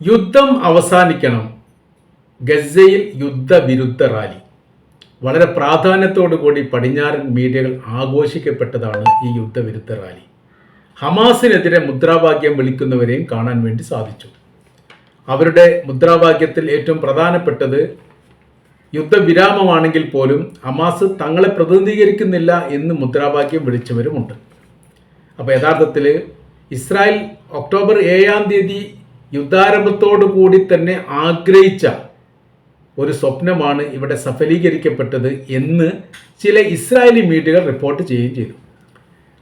യുദ്ധം അവസാനിക്കണം. ഗസയിൽ യുദ്ധവിരുദ്ധ റാലി. വളരെ പ്രാധാന്യത്തോടു കൂടി പടിഞ്ഞാറൻ മീഡിയകൾ ആഘോഷിക്കപ്പെട്ടതാണ് ഈ യുദ്ധവിരുദ്ധ റാലി. ഹമാസിനെതിരെ മുദ്രാവാക്യം വിളിക്കുന്നവരെയും കാണാൻ വേണ്ടി സാധിച്ചു. അവരുടെ മുദ്രാവാക്യത്തിൽ ഏറ്റവും പ്രധാനപ്പെട്ടത് യുദ്ധവിരാമമാണെങ്കിൽ പോലും ഹമാസ് തങ്ങളെ പ്രതിനിധീകരിക്കുന്നില്ല എന്ന് മുദ്രാവാക്യം വിളിച്ചവരുമുണ്ട്. അപ്പോൾ യഥാർത്ഥത്തിൽ ഇസ്രായേൽ ഒക്ടോബർ ഏഴാം തീയതി യുദ്ധാരംഭത്തോടു കൂടി തന്നെ ആഗ്രഹിച്ച ഒരു സ്വപ്നമാണ് ഇവിടെ സഫലീകരിക്കപ്പെട്ടത് എന്ന് ചില ഇസ്രായേലി മീഡിയകൾ റിപ്പോർട്ട് ചെയ്യുകയും ചെയ്തു.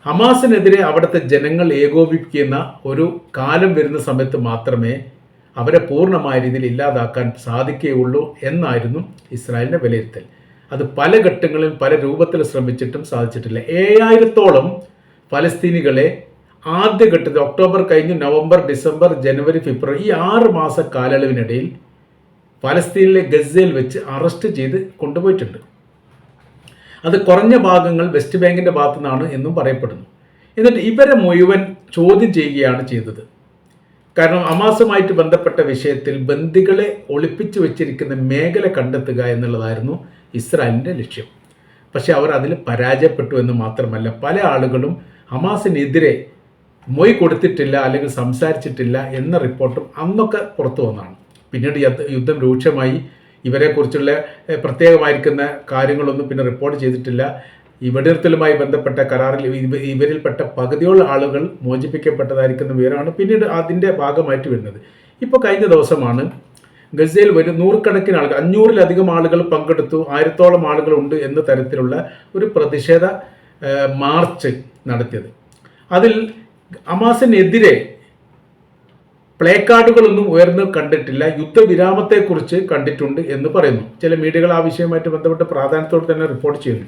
ഹമാസിനെതിരെ അവിടുത്തെ ജനങ്ങൾ ഏകോപിപ്പിക്കുന്ന ഒരു കാലം വരുന്ന സമയത്ത് മാത്രമേ അവരെ പൂർണമായ രീതിയിൽ ഇല്ലാതാക്കാൻ സാധിക്കുകയുള്ളൂ എന്നായിരുന്നു ഇസ്രായേലിന്റെ വിലയിരുത്തൽ. അത് പല ഘട്ടങ്ങളിൽ പല രൂപത്തിൽ ശ്രമിച്ചിട്ടും സാധിച്ചിട്ടില്ല. ഏഴായിരത്തോളം ഫലസ്തീനികളെ ആദ്യഘട്ടത്തിൽ ഒക്ടോബർ കഴിഞ്ഞ് നവംബർ ഡിസംബർ ജനുവരി ഫെബ്രുവരി ഈ ആറ് മാസ കാലയളവിനിടയിൽ പലസ്തീനിലെ ഗസയിൽ വെച്ച് അറസ്റ്റ് ചെയ്ത് കൊണ്ടുപോയിട്ടുണ്ട്. അത് കുറഞ്ഞ ഭാഗങ്ങൾ വെസ്റ്റ് ബാങ്കിന്റെ ഭാഗത്തു നിന്നാണ് എന്നും പറയപ്പെടുന്നു. എന്നിട്ട് ഇവരെ മുഴുവൻ ചോദ്യം ചെയ്യുകയാണ് ചെയ്തത്. കാരണം അമാസുമായിട്ട് ബന്ധപ്പെട്ട വിഷയത്തിൽ ബന്ദികളെ ഒളിപ്പിച്ചു വെച്ചിരിക്കുന്ന മേഖല കണ്ടെത്തുക എന്നുള്ളതായിരുന്നു ഇസ്രായേലിന്റെ ലക്ഷ്യം. പക്ഷെ അവർ അതിൽ പരാജയപ്പെട്ടു എന്ന് മാത്രമല്ല പല ആളുകളും ഹമാസിനെതിരെ മൊയ് കൊടുത്തിട്ടില്ല അല്ലെങ്കിൽ സംസാരിച്ചിട്ടില്ല എന്ന റിപ്പോർട്ടും അന്നൊക്കെ പുറത്തു വന്നതാണ്. പിന്നീട് യുദ്ധ- രൂക്ഷമായി. ഇവരെക്കുറിച്ചുള്ള പ്രത്യേകമായിരിക്കുന്ന കാര്യങ്ങളൊന്നും പിന്നെ റിപ്പോർട്ട് ചെയ്തിട്ടില്ല. ഈ വെടിനിർത്തലുമായി ബന്ധപ്പെട്ട കരാറിൽ ഇവ- ഇവരിൽപ്പെട്ട പകുതിയോളം ആളുകൾ മോചിപ്പിക്കപ്പെട്ടതായിരിക്കുന്ന വിവരമാണ് പിന്നീട് അതിന്റെ ഭാഗമായിട്ട് വരുന്നത്. ഇപ്പോൾ കഴിഞ്ഞ ദിവസമാണ് ഗസയിൽ ഒരു നൂറുകണക്കിന് ആളുകൾ അഞ്ഞൂറിലധികം ആളുകൾ പങ്കെടുത്തു. ആയിരത്തോളം ആളുകളുണ്ട് എന്ന തരത്തിലുള്ള ഒരു പ്രതിഷേധ മാർച്ച് നടത്തിയത്. അതിൽ അമാസിനെതിരെ പ്ലേ കാർഡുകളൊന്നും ഉയർന്നു കണ്ടിട്ടില്ല. യുദ്ധവിരാമത്തെക്കുറിച്ച് കണ്ടിട്ടുണ്ട് എന്ന് പറയുന്നു. ചില മീഡിയകൾ ആ വിഷയവുമായിട്ട് ബന്ധപ്പെട്ട് പ്രാധാന്യത്തോടെ തന്നെ റിപ്പോർട്ട് ചെയ്യുന്നു.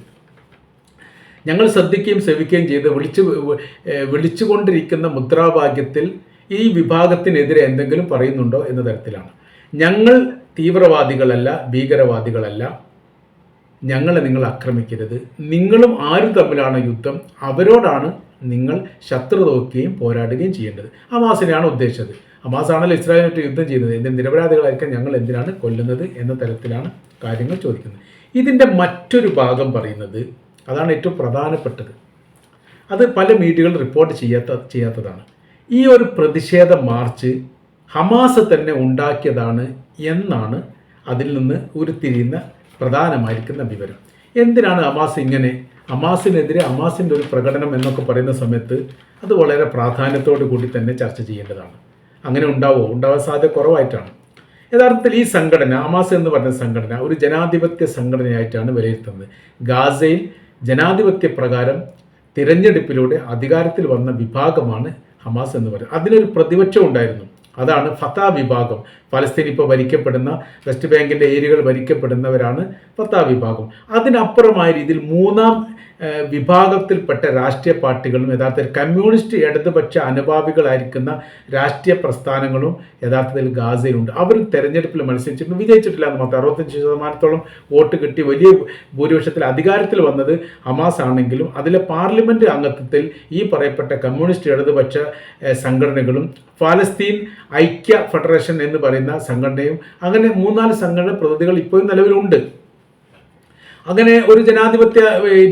ഞങ്ങൾ ശ്രദ്ധിക്കുകയും സേവിക്കുകയും ചെയ്ത് വിളിച്ച് വിളിച്ചുകൊണ്ടിരിക്കുന്ന മുദ്രാവാക്യത്തിൽ ഈ വിഭാഗത്തിനെതിരെ എന്തെങ്കിലും പറയുന്നുണ്ടോ എന്ന തരത്തിലാണ്. ഞങ്ങൾ തീവ്രവാദികളല്ല ഭീകരവാദികളല്ല. ഞങ്ങളെ നിങ്ങൾ ആക്രമിക്കരുത്. നിങ്ങളും ആരും തമ്മിലാണ് യുദ്ധം. അവരോടാണ് നിങ്ങൾ ശത്രു നോക്കുകയും പോരാടുകയും ചെയ്യേണ്ടത്. ഹമാസിനെയാണ് ഉദ്ദേശിച്ചത്. ഹമാസാണല്ലോ ഇസ്രായേലിനായിട്ട് യുദ്ധം ചെയ്യുന്നത്. എന്തിന് നിരപരാധികളായിരിക്കാൻ ഞങ്ങൾ എന്തിനാണ് കൊല്ലുന്നത് എന്ന തരത്തിലാണ് കാര്യങ്ങൾ ചോദിക്കുന്നത്. ഇതിന്റെ മറ്റൊരു ഭാഗം പറയുന്നത് അതാണ് ഏറ്റവും പ്രധാനപ്പെട്ടത്. അത് പല മീഡിയകൾ റിപ്പോർട്ട് ചെയ്യാത്ത ചെയ്യാത്തതാണ്. ഈ ഒരു പ്രതിഷേധ മാർച്ച് ഹമാസ് തന്നെ ഉണ്ടാക്കിയതാണ് എന്നാണ് അതിൽ നിന്ന് ഉരുത്തിരിയുന്ന പ്രധാനമായിരിക്കുന്ന വിവരം. എന്തിനാണ് ഹമാസ് ഇങ്ങനെ ഹമാസിനെതിരെ അമാസിന്റെ ഒരു പ്രകടനം എന്നൊക്കെ പറയുന്ന സമയത്ത് അത് വളരെ പ്രാധാന്യത്തോടു കൂടി തന്നെ ചർച്ച ചെയ്യേണ്ടതാണ്. അങ്ങനെ ഉണ്ടാവുമോ ഉണ്ടാവാൻ സാധ്യത കുറവായിട്ടാണ്. യഥാർത്ഥത്തിൽ ഈ സംഘടന ഹമാസ് എന്ന് പറഞ്ഞ സംഘടന ഒരു ജനാധിപത്യ സംഘടനയായിട്ടാണ് വിലയിരുത്തുന്നത്. ഗാസയിൽ ജനാധിപത്യ പ്രകാരം തിരഞ്ഞെടുപ്പിലൂടെ അധികാരത്തിൽ വന്ന വിഭാഗമാണ് ഹമാസ് എന്ന് പറയുന്നത്. അതിനൊരു പ്രതിപക്ഷം ഉണ്ടായിരുന്നു. അതാണ് ഫത്ത വിഭാഗം. ഫലസ്തീൻ ഇപ്പോൾ ഭരിക്കപ്പെടുന്ന വെസ്റ്റ് ബാങ്കിന്റെ ഏരിയകൾ ഭരിക്കപ്പെടുന്നവരാണ് ഫത്ത വിഭാഗം. അതിനപ്പുറമായ രീതിയിൽ മൂന്നാം വിഭാഗത്തിൽപ്പെട്ട രാഷ്ട്രീയ പാർട്ടികളും യഥാർത്ഥത്തിൽ കമ്മ്യൂണിസ്റ്റ് ഇടതുപക്ഷ അനുഭാവികളായിരിക്കുന്ന രാഷ്ട്രീയ പ്രസ്ഥാനങ്ങളും യഥാർത്ഥത്തിൽ ഗാസയിലുണ്ട്. അവർ തെരഞ്ഞെടുപ്പിൽ മത്സരിച്ചിട്ടുണ്ട്. വിജയിച്ചിട്ടില്ല എന്ന് മാത്രം. അറുപത്തഞ്ച് ശതമാനത്തോളം വോട്ട് കിട്ടി. വലിയ ഭൂരിപക്ഷത്തിൽ അധികാരത്തിൽ വന്നത് ഹമാസ് ആണെങ്കിലും അതിലെ പാർലമെന്റ് അംഗത്വത്തിൽ ഈ പറയപ്പെട്ട കമ്മ്യൂണിസ്റ്റ് ഇടതുപക്ഷ സംഘടനകളും ഫലസ്തീൻ ഐക്യ ഫെഡറേഷൻ എന്ന് പറയുന്ന സംഘടനയും അങ്ങനെ മൂന്നാൽ സംഘടന പ്രതിനിധികൾ ഇപ്പോഴും നിലവിലുണ്ട്. അങ്ങനെ ഒരു ജനാധിപത്യ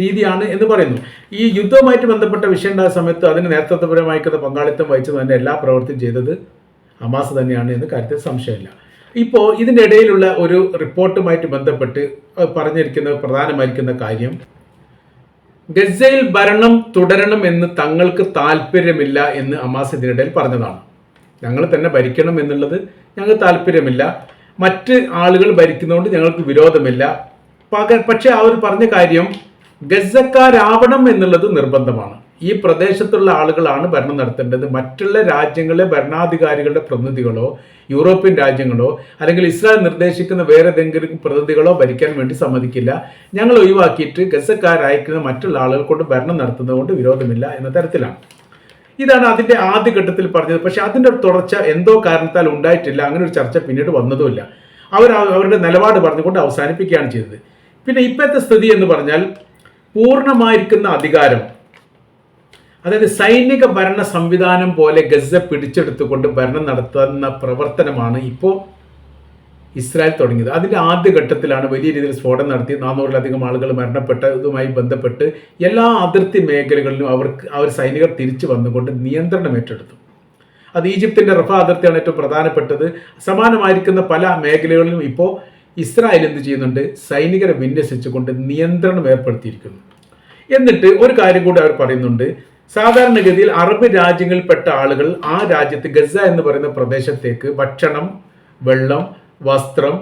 രീതിയാണ് എന്ന് പറയുന്നു. ഈ യുദ്ധവുമായിട്ട് ബന്ധപ്പെട്ട വിഷയം ഉണ്ടായ സമയത്ത് അതിന് നേതൃത്വപരമായിരിക്കുന്ന പങ്കാളിത്തം വഹിച്ചത് തന്നെ എല്ലാ പ്രവർത്തിയും ചെയ്തത് അമാസ് തന്നെയാണ് എന്ന് കാര്യത്തിൽ സംശയമില്ല. ഇപ്പോൾ ഇതിന്റെ ഇടയിലുള്ള ഒരു റിപ്പോർട്ടുമായിട്ട് ബന്ധപ്പെട്ട് പറഞ്ഞിരിക്കുന്ന പ്രധാനമായിരിക്കുന്ന കാര്യം ഗസയിൽ ഭരണം തുടരണം എന്ന് തങ്ങൾക്ക് താല്പര്യമില്ല എന്ന് അമാസ് ഇതിനിടയിൽ പറഞ്ഞതാണ്. ഞങ്ങൾ തന്നെ ഭരിക്കണം എന്നുള്ളത് ഞങ്ങൾക്ക് താല്പര്യമില്ല. മറ്റ് ആളുകൾ ഭരിക്കുന്നതുകൊണ്ട് ഞങ്ങൾക്ക് വിരോധമില്ല. പക പക്ഷേ അവർ പറഞ്ഞ കാര്യം ഗസക്കാരാവണം എന്നുള്ളത് നിർബന്ധമാണ്. ഈ പ്രദേശത്തുള്ള ആളുകളാണ് ഭരണം നടത്തേണ്ടത്. മറ്റുള്ള രാജ്യങ്ങളിലെ ഭരണാധികാരികളുടെ പ്രതിനിധികളോ യൂറോപ്യൻ രാജ്യങ്ങളോ അല്ലെങ്കിൽ ഇസ്രായേൽ നിർദ്ദേശിക്കുന്ന വേറെ ഏതെങ്കിലും പ്രതിനിധികളോ ഭരിക്കാൻ വേണ്ടി സമ്മതിക്കില്ല. ഞങ്ങൾ ഒഴിവാക്കിയിട്ട് ഗസക്കാരയക്കുന്ന മറ്റുള്ള ആളുകൾ കൊണ്ട് ഭരണം നടത്തുന്നതുകൊണ്ട് വിരോധമില്ല എന്ന തരത്തിലാണ്. ഇതാണ് അതിന്റെ ആദ്യ ഘട്ടത്തിൽ പറഞ്ഞത്. പക്ഷെ അതിന്റെ തുടർച്ച എന്തോ കാരണത്താൽ ഉണ്ടായിട്ടില്ല. അങ്ങനെ ഒരു ചർച്ച പിന്നീട് വന്നതുമില്ല. അവർ അവരുടെ നിലപാട് പറഞ്ഞുകൊണ്ട് അവസാനിപ്പിക്കുകയാണ് ചെയ്തത്. പിന്നെ ഇപ്പോഴത്തെ സ്ഥിതി എന്ന് പറഞ്ഞാൽ പൂർണമായിരിക്കുന്ന അധികാരം അതായത് സൈനിക ഭരണ സംവിധാനം പോലെ ഗസ പിടിച്ചെടുത്തുകൊണ്ട് ഭരണം നടത്തുന്ന പ്രവർത്തനമാണ് ഇപ്പോൾ ഇസ്രായേൽ തുടങ്ങിയത്. അതിന്റെ ആദ്യഘട്ടത്തിലാണ് വലിയ രീതിയിൽ സ്ഫോടനം നടത്തി. നാനൂറിലധികം ആളുകൾ മരണപ്പെട്ട ഇതുമായി ബന്ധപ്പെട്ട് എല്ലാ അതിർത്തി മേഖലകളിലും അവർക്ക് അവർ സൈനികർ തിരിച്ചു വന്നുകൊണ്ട് നിയന്ത്രണം ഏറ്റെടുത്തു. അത് ഈജിപ്തിന്റെ റഫ അതിർത്തിയാണ് ഏറ്റവും പ്രധാനപ്പെട്ടത്. സമാനമായിരിക്കുന്ന പല മേഖലകളിലും ഇപ്പോൾ ഇസ്രായേൽ എന്ത് ചെയ്യുന്നുണ്ട്? സൈനികരെ വിന്യസിച്ചുകൊണ്ട് നിയന്ത്രണം ഏർപ്പെടുത്തിയിരിക്കുന്നു. എന്നിട്ട് ഒരു കാര്യം കൂടി അവർ പറയുന്നുണ്ട്. സാധാരണഗതിയിൽ അറബ് രാജ്യങ്ങളിൽപ്പെട്ട ആളുകൾ ആ രാജ്യത്ത് ഗസ എന്ന് പറയുന്ന പ്രദേശത്തേക്ക് ഭക്ഷണം വെള്ളം വസ്ത്രം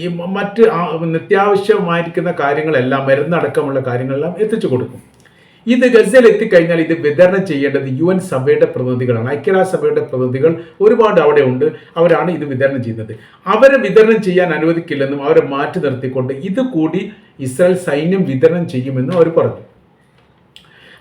ഈ മറ്റ് നിത്യാവശ്യമായിരിക്കുന്ന കാര്യങ്ങളെല്ലാം മരുന്നടക്കമുള്ള കാര്യങ്ങളെല്ലാം എത്തിച്ചു കൊടുക്കും. ഇത് ഗസയിൽ എത്തിക്കഴിഞ്ഞാൽ ഇത് വിതരണം ചെയ്യേണ്ടത് യു എൻ സഭയുടെ പ്രതിനിധികളാണ്. ഐക്യരാഷ്ട്രസഭയുടെ പ്രതിനിധികൾ ഒരുപാട് അവിടെ ഉണ്ട്. അവരാണ് ഇത് വിതരണം ചെയ്യുന്നത്. അവരെ വിതരണം ചെയ്യാൻ അനുവദിക്കില്ലെന്നും അവരെ മാറ്റി നിർത്തിക്കൊണ്ട് ഇത് കൂടി ഇസ്രായേൽ സൈന്യം വിതരണം ചെയ്യുമെന്നും അവർ പറഞ്ഞു.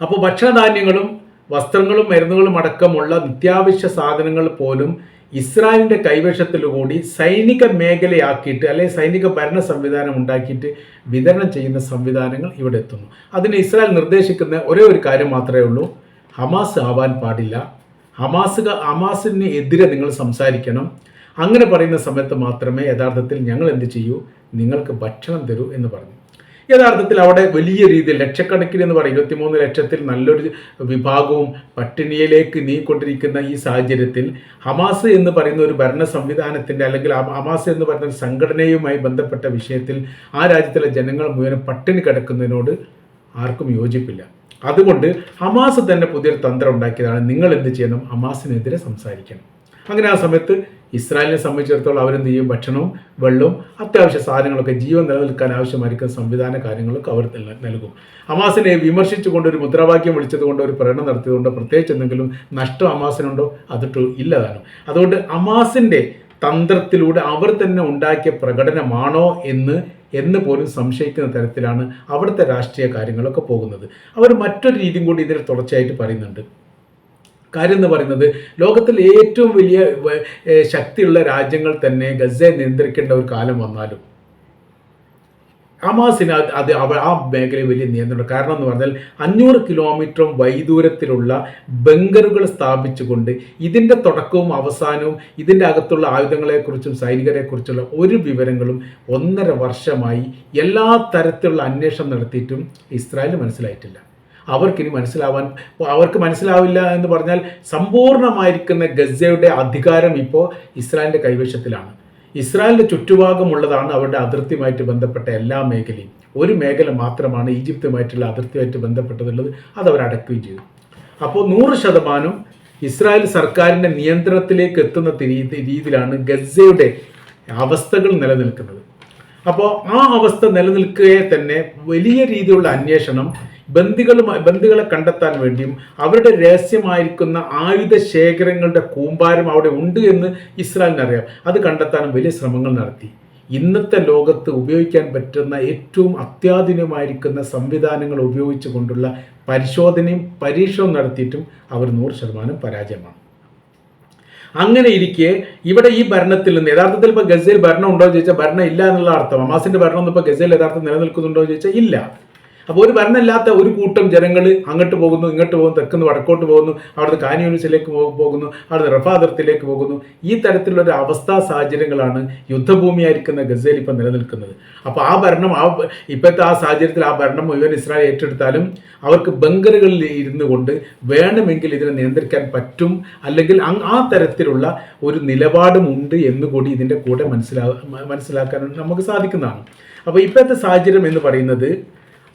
അപ്പോൾ ഭക്ഷണധാന്യങ്ങളും വസ്ത്രങ്ങളും മരുന്നുകളും അടക്കമുള്ള നിത്യാവശ്യ സാധനങ്ങൾ പോലും ഇസ്രായേലിന്റെ കൈവശത്തിലുകൂടി സൈനിക മേഖലയാക്കിയിട്ട് അല്ലെങ്കിൽ സൈനിക ഭരണ സംവിധാനം ഉണ്ടാക്കിയിട്ട് വിതരണം ചെയ്യുന്ന സംവിധാനങ്ങൾ ഇവിടെ എത്തുന്നു. അതിന് ഇസ്രായേൽ നിർദ്ദേശിക്കുന്ന ഒരേ ഒരു കാര്യം മാത്രമേ ഉള്ളൂ. ഹമാസ് ആവാൻ പാടില്ല. ഹമാസ് ഹമാസിന് എതിരെ നിങ്ങൾ സംസാരിക്കണം. അങ്ങനെ പറയുന്ന സമയത്ത് മാത്രമേ യഥാർത്ഥത്തിൽ ഞങ്ങൾ എന്ത് ചെയ്യൂ? നിങ്ങൾക്ക് ഭക്ഷണം തരൂ എന്ന് പറഞ്ഞു. യഥാർത്ഥത്തിൽ അവിടെ വലിയ രീതിയിൽ ലക്ഷക്കണക്കിന് എന്ന് പറയും. ഇരുപത്തിമൂന്ന് ലക്ഷത്തിൽ നല്ലൊരു വിഭാഗവും പട്ടിണിയിലേക്ക് നീങ്ങിക്കൊണ്ടിരിക്കുന്ന ഈ സാഹചര്യത്തിൽ ഹമാസ് എന്ന് പറയുന്ന ഒരു ഭരണ സംവിധാനത്തിന്റെ അല്ലെങ്കിൽ ഹമാസ് എന്ന് പറയുന്ന ഒരു സംഘടനയുമായി ബന്ധപ്പെട്ട വിഷയത്തിൽ ആ രാജ്യത്തിലെ ജനങ്ങൾ മുഴുവൻ പട്ടിണി കിടക്കുന്നതിനോട് ആർക്കും യോജിപ്പില്ല. അതുകൊണ്ട് ഹമാസ് തന്നെ പുതിയൊരു തന്ത്രം ഉണ്ടാക്കിയതാണ് നിങ്ങൾ എന്ത് ചെയ്യണം? ഹമാസിനെതിരെ സംസാരിക്കണം. അങ്ങനെ ആ സമയത്ത് ഇസ്രായേലിനെ സംബന്ധിച്ചിടത്തോളം അവരെന്ത് ചെയ്യും? ഭക്ഷണവും വെള്ളവും അത്യാവശ്യ സാധനങ്ങളൊക്കെ ജീവൻ നിലനിൽക്കാൻ ആവശ്യമായിരിക്കുന്ന സംവിധാന കാര്യങ്ങളൊക്കെ അവർ നൽ- നൽകും. അമാസിനെ വിമർശിച്ചുകൊണ്ട് ഒരു മുദ്രാവാക്യം വിളിച്ചതുകൊണ്ട് ഒരു പ്രകടനം നടത്തിയതുകൊണ്ട് പ്രത്യേകിച്ച് എന്തെങ്കിലും നഷ്ടം അമാസിനുണ്ടോ അതിട്ട് ഇല്ലതാണ്. അതുകൊണ്ട് അമാസിന്റെ തന്ത്രത്തിലൂടെ അവർ തന്നെ ഉണ്ടാക്കിയ പ്രകടനമാണോ എന്ന് എന്ന് പോലും സംശയിക്കുന്ന തരത്തിലാണ് അവിടുത്തെ രാഷ്ട്രീയ കാര്യങ്ങളൊക്കെ പോകുന്നത്. അവർ മറ്റൊരു രീതിയും കൂടി ഇതിൽ തുടർച്ചയായിട്ട് പറയുന്നുണ്ട്. കാര്യം എന്ന് പറയുന്നത് ലോകത്തിൽ ഏറ്റവും വലിയ ശക്തിയുള്ള രാജ്യങ്ങൾ തന്നെ ഗസയെ നിയന്ത്രിക്കേണ്ട ഒരു കാലം വന്നാലും ഹമാസിന് അത് ആ മേഖലയിൽ വലിയ നിയന്ത്രണം കാരണം എന്ന് പറഞ്ഞാൽ അഞ്ഞൂറ് കിലോമീറ്ററും വൈദൂരത്തിലുള്ള ബങ്കറുകൾ സ്ഥാപിച്ചുകൊണ്ട് ഇതിന്റെ തുടക്കവും അവസാനവും ഇതിന്റെ അകത്തുള്ള ആയുധങ്ങളെക്കുറിച്ചും സൈനികരെക്കുറിച്ചുള്ള ഒരു വിവരങ്ങളും ഒന്നര വർഷമായി എല്ലാ തരത്തിലുള്ള അന്വേഷണം നടത്തിയിട്ടും ഇസ്രായേൽ മനസ്സിലായിട്ടില്ല. അവർക്കിനി മനസ്സിലാവാൻ അവർക്ക് മനസ്സിലാവില്ല എന്ന് പറഞ്ഞാൽ സമ്പൂർണമായിരിക്കുന്ന ഗസയുടെ അധികാരം ഇപ്പോൾ ഇസ്രായേലിന്റെ കൈവശത്തിലാണ്. ഇസ്രായേലിന്റെ ചുറ്റുഭാഗമുള്ളതാണ് അവരുടെ അതിർത്തിയുമായിട്ട് ബന്ധപ്പെട്ട എല്ലാ മേഖലയും. ഒരു മേഖല മാത്രമാണ് ഈജിപ്തുമായിട്ടുള്ള അതിർത്തിയുമായിട്ട് ബന്ധപ്പെട്ടതുള്ളത്. അത് അവർ അടക്കുകയും ചെയ്തു. അപ്പോൾ നൂറ് ശതമാനം ഇസ്രായേൽ സർക്കാരിന്റെ നിയന്ത്രണത്തിലേക്ക് എത്തുന്ന രീതിയിലാണ് ഗസയുടെ അവസ്ഥകൾ നിലനിൽക്കുന്നത്. അപ്പോൾ ആ അവസ്ഥ നിലനിൽക്കുകയെ തന്നെ വലിയ രീതിയിലുള്ള അന്വേഷണം ബന്ദികളുമായി ബന്ധികളെ കണ്ടെത്താൻ വേണ്ടിയും അവരുടെ രഹസ്യമായിരിക്കുന്ന ആയുധ ശേഖരങ്ങളുടെ കൂമ്പാരം അവിടെ ഉണ്ട് എന്ന് ഇസ്രായേലിനറിയാം അത് കണ്ടെത്താനും വലിയ ശ്രമങ്ങൾ നടത്തി. ഇന്നത്തെ ലോകത്ത് ഉപയോഗിക്കാൻ പറ്റുന്ന ഏറ്റവും അത്യാധുനികമായിരിക്കുന്ന സംവിധാനങ്ങൾ ഉപയോഗിച്ചുകൊണ്ടുള്ള പരിശോധനയും പരീക്ഷണവും നടത്തിയിട്ടും അവർ നൂറ് ശതമാനം പരാജയമാണ്. അങ്ങനെ ഇരിക്കെ ഇവിടെ ഈ ഭരണത്തിൽ നിന്ന് യഥാർത്ഥത്തിൽ ഇപ്പോൾ ഗസയിൽ ഭരണം ഉണ്ടോ എന്ന് ചോദിച്ചാൽ ഭരണം ഇല്ല എന്നുള്ള അർത്ഥം. ഹമാസിന്റെ ഭരണം ഒന്നും ഇപ്പോൾ ഗസയിൽ യഥാർത്ഥം നിലനിൽക്കുന്നുണ്ടോ എന്ന് ചോദിച്ചാൽ ഇല്ല. അപ്പോൾ ഒരു ഭരണമില്ലാത്ത ഒരു കൂട്ടം ജനങ്ങൾ അങ്ങോട്ട് പോകുന്നു ഇങ്ങോട്ട് പോകുന്നു തെക്കുന്ന് വടക്കോട്ട് പോകുന്നു അവിടുന്ന് കാനിയൂണിസിലേക്ക് പോകുന്നു അവിടുന്ന് റഫ അതിർത്തിയിലേക്ക് പോകുന്നു. ഈ തരത്തിലുള്ള ഒരു അവസ്ഥാ സാഹചര്യങ്ങളാണ് യുദ്ധഭൂമിയായിരിക്കുന്ന ഗസയിൽ ഇപ്പം നിലനിൽക്കുന്നത്. അപ്പോൾ ആ ഭരണം ആ ഇപ്പോഴത്തെ ആ സാഹചര്യത്തിൽ ആ ഭരണം മുഴുവൻ ഇസ്രായേൽ ഏറ്റെടുത്താലും അവർക്ക് ബങ്കറുകളിൽ ഇരുന്നു കൊണ്ട് വേണമെങ്കിൽ ഇതിനെ നിയന്ത്രിക്കാൻ പറ്റും അല്ലെങ്കിൽ ആ തരത്തിലുള്ള ഒരു നിലപാടുമുണ്ട് എന്നുകൂടി ഇതിന്റെ കൂടെ മനസ്സിലാ മനസ്സിലാക്കാൻ നമുക്ക് സാധിക്കുന്നതാണ്. അപ്പോൾ ഇപ്പോഴത്തെ സാഹചര്യം എന്ന് പറയുന്നത്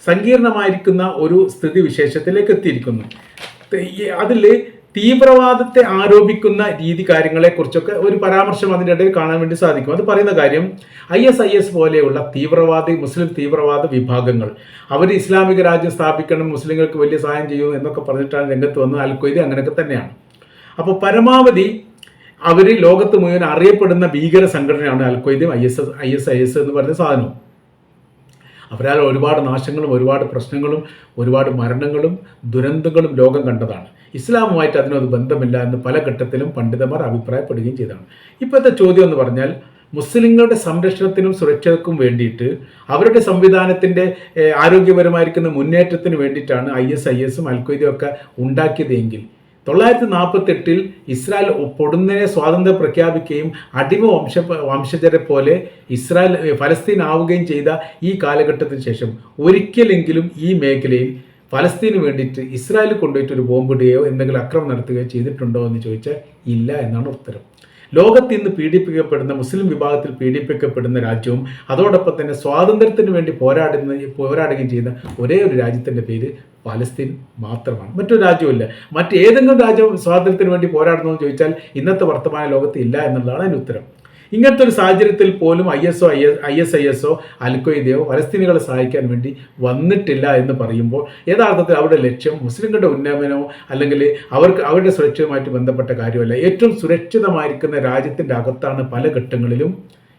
സങ്കീർണമായിരിക്കുന്ന ഒരു സ്ഥിതി വിശേഷത്തിലേക്ക് എത്തിയിരിക്കുന്നു അതിൽ തീവ്രവാദത്തെ ആരോപിക്കുന്ന രീതി കാര്യങ്ങളെക്കുറിച്ചൊക്കെ ഒരു പരാമർശം അതിന്റെ ഇടയിൽ കാണാൻ വേണ്ടി സാധിക്കും. അത് പറയുന്ന കാര്യം ഐ എസ് ഐ എസ് പോലെയുള്ള തീവ്രവാദി മുസ്ലിം തീവ്രവാദ വിഭാഗങ്ങൾ അവർ ഇസ്ലാമിക രാജ്യം സ്ഥാപിക്കണം മുസ്ലിങ്ങൾക്ക് വലിയ സഹായം ചെയ്യും എന്നൊക്കെ പറഞ്ഞിട്ടാണ് രംഗത്ത് വന്നത്. അൽക്കൊയ്തി അങ്ങനെയൊക്കെ തന്നെയാണ്. അപ്പോൾ പരമാവധി അവർ ലോകത്ത് മുഴുവൻ അറിയപ്പെടുന്ന ഭീകര സംഘടനയാണ് അൽക്കൊയ്ദും I S I S I S എന്ന് പറയുന്ന സാധനവും. അവരാൽ ഒരുപാട് നാശങ്ങളും ഒരുപാട് പ്രശ്നങ്ങളും ഒരുപാട് മരണങ്ങളും ദുരന്തങ്ങളും ലോകം കണ്ടതാണ്. ഇസ്ലാമുമായിട്ട് അതിനൊരു ബന്ധമില്ല എന്ന് പല ഘട്ടത്തിലും പണ്ഡിതന്മാർ അഭിപ്രായപ്പെടുകയും ചെയ്തതാണ്. ഇപ്പോഴത്തെ ചോദ്യം എന്ന് പറഞ്ഞാൽ മുസ്ലിങ്ങളുടെ സംരക്ഷണത്തിനും സുരക്ഷയ്ക്കും വേണ്ടിയിട്ട് അവരുടെ സംവിധാനത്തിന്റെ ആരോഗ്യപരമായിരിക്കുന്ന മുന്നേറ്റത്തിന് വേണ്ടിയിട്ടാണ് ഐ എസ് ഐ എസും അൽഖ്വയ്ദയും ഒക്കെ ഉണ്ടാക്കിയതെങ്കിൽ തൊള്ളായിരത്തി നാൽപ്പത്തെട്ടിൽ ഇസ്രായേൽ പൊടുന്നനെ സ്വാതന്ത്ര്യം പ്രഖ്യാപിക്കുകയും അടിമ വംശ വംശജരെ പോലെ ഇസ്രായേൽ ഫലസ്തീൻ ആവുകയും ചെയ്ത ഈ കാലഘട്ടത്തിന് ശേഷം ഒരിക്കലെങ്കിലും ഈ മേഖലയിൽ ഫലസ്തീന് വേണ്ടിയിട്ട് ഇസ്രായേൽ കൊണ്ടുപോയിട്ട് ഒരു ബോംബിടുകയോ എന്തെങ്കിലും അക്രമം നടത്തുകയോ ചെയ്തിട്ടുണ്ടോ എന്ന് ചോദിച്ചാൽ ഇല്ല എന്നാണ് ഉത്തരം. ലോകത്ത് ഇന്ന് പീഡിപ്പിക്കപ്പെടുന്ന മുസ്ലിം വിഭാഗത്തിൽ പീഡിപ്പിക്കപ്പെടുന്ന രാജ്യവും അതോടൊപ്പം തന്നെ സ്വാതന്ത്ര്യത്തിന് വേണ്ടി പോരാടുന്ന പോരാടുകയും ചെയ്യുന്ന ഒരേ ഒരു രാജ്യത്തിന്റെ പേര് പാലസ്തീൻ മാത്രമാണ്. മറ്റൊരു രാജ്യമില്ല മറ്റേതെങ്കിലും രാജ്യം സ്വാതന്ത്ര്യത്തിന് വേണ്ടി പോരാടുന്നു എന്ന് ചോദിച്ചാൽ ഇന്നത്തെ വർത്തമാന ലോകത്ത് ഇല്ല എന്നുള്ളതാണ് അതിന് ഉത്തരം. ഇങ്ങനത്തെ ഒരു സാഹചര്യത്തിൽ പോലും ഐ എസ് ഒ ഐ എസ് ഐ എസ് ഒ അൽക്കൊയ്ദയോ പലസ്തീനികളെ സഹായിക്കാൻ വേണ്ടി വന്നിട്ടില്ല എന്ന് പറയുമ്പോൾ യഥാർത്ഥത്തിൽ അവരുടെ ലക്ഷ്യം മുസ്ലിങ്ങളുടെ ഉന്നമനമോ അല്ലെങ്കിൽ അവർക്ക് അവരുടെ സുരക്ഷയുമായിട്ട് ബന്ധപ്പെട്ട കാര്യമല്ല. ഏറ്റവും സുരക്ഷിതമായിരിക്കുന്ന രാജ്യത്തിന്റെ അകത്താണ് പല ഘട്ടങ്ങളിലും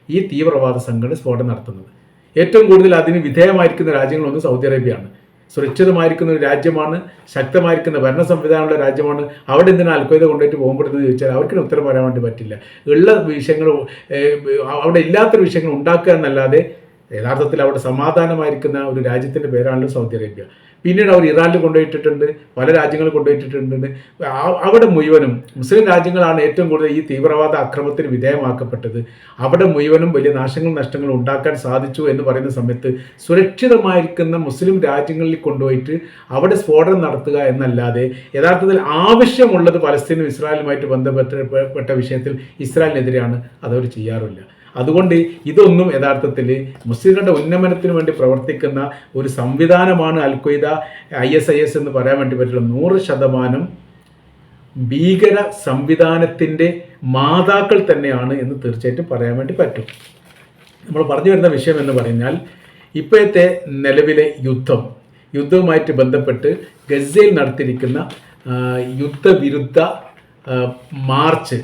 ഈ തീവ്രവാദ സംഘടന സ്ഫോടനം നടത്തുന്നത്. ഏറ്റവും കൂടുതൽ അതിന് വിധേയമായിരിക്കുന്ന രാജ്യങ്ങളൊന്ന് സൗദി അറേബ്യയാണ്. സുരക്ഷിതമായിരിക്കുന്ന ഒരു രാജ്യമാണ് ശക്തമായിരിക്കുന്ന ഭരണ സംവിധാനമുള്ള രാജ്യമാണ്. അവിടെ എന്തിനാ അൽക്കൊയ്ത കൊണ്ടുപോയിട്ട് പോകുമ്പോഴെന്ന് ചോദിച്ചാൽ അവർക്കിന് ഉത്തരം പറയാൻ വേണ്ടി പറ്റില്ല. ഉള്ള വിഷയങ്ങൾ അവിടെ ഇല്ലാത്തൊരു വിഷയങ്ങൾ ഉണ്ടാക്കുക എന്നല്ലാതെ യഥാർത്ഥത്തിൽ അവിടെ സമാധാനമായിരിക്കുന്ന ഒരു രാജ്യത്തിന്റെ പേരാണല്ലോ സൗദി അറേബ്യ. പിന്നീട് അവർ ഇറാനിൽ കൊണ്ടുപോയിട്ടിട്ടുണ്ട് പല രാജ്യങ്ങളിൽ കൊണ്ടുപോയിട്ടിട്ടുണ്ട്. അവിടെ മുഴുവനും മുസ്ലിം രാജ്യങ്ങളാണ് ഏറ്റവും കൂടുതൽ ഈ തീവ്രവാദ അക്രമത്തിന് വിധേയമാക്കപ്പെട്ടത്. അവിടെ മുഴുവനും വലിയ നാശങ്ങളും നഷ്ടങ്ങളും ഉണ്ടാക്കാൻ സാധിച്ചു എന്ന് പറയുന്ന സമയത്ത് സുരക്ഷിതമായിരിക്കുന്ന മുസ്ലിം രാജ്യങ്ങളിൽ കൊണ്ടുപോയിട്ട് അവിടെ സ്ഫോടനം നടത്തുക എന്നല്ലാതെ യഥാർത്ഥത്തിൽ ആവശ്യമുള്ളത് പലസ്തീനും ഇസ്രായേലുമായിട്ട് ബന്ധപ്പെട്ട വിഷയത്തിൽ ഇസ്രായേലിനെതിരെയാണ്. അതവർ ചെയ്യാറില്ല. അതുകൊണ്ട് ഇതൊന്നും യഥാർത്ഥത്തിൽ മുസ്ലിങ്ങളുടെ ഉന്നമനത്തിന് വേണ്ടി പ്രവർത്തിക്കുന്ന ഒരു സംവിധാനമാണ് Al Al Qaeda I S I S എന്ന് പറയാൻ വേണ്ടി പറ്റില്ല. നൂറ് ശതമാനം ഭീകര സംവിധാനത്തിന്റെ മാതാക്കൾ തന്നെയാണ് എന്ന് തീർച്ചയായിട്ടും പറയാൻ വേണ്ടി പറ്റും. നമ്മൾ പറഞ്ഞു വരുന്ന വിഷയം എന്ന് പറഞ്ഞാൽ ഇപ്പോഴത്തെ നിലവിലെ യുദ്ധം യുദ്ധവുമായിട്ട് ബന്ധപ്പെട്ട് ഗസയിൽ നടത്തിയിരിക്കുന്ന യുദ്ധവിരുദ്ധ മാർച്ച്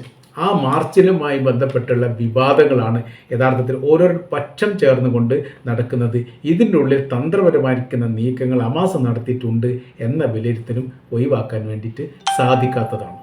ആ മാർച്ചിനുമായി ബന്ധപ്പെട്ടുള്ള വിവാദങ്ങളാണ് യഥാർത്ഥത്തിൽ ഓരോ പക്ഷം ചേർന്നുകൊണ്ട് നടക്കുന്നത്. ഇതിന്റെ ഉള്ളിൽ തന്ത്രപരമായിരിക്കുന്ന നീക്കങ്ങൾ അമാസം നടത്തിയിട്ടുണ്ട് എന്ന വിലയിരുത്തലും ഒഴിവാക്കാൻ വേണ്ടിയിട്ട് സാധിക്കാത്തതാണ്.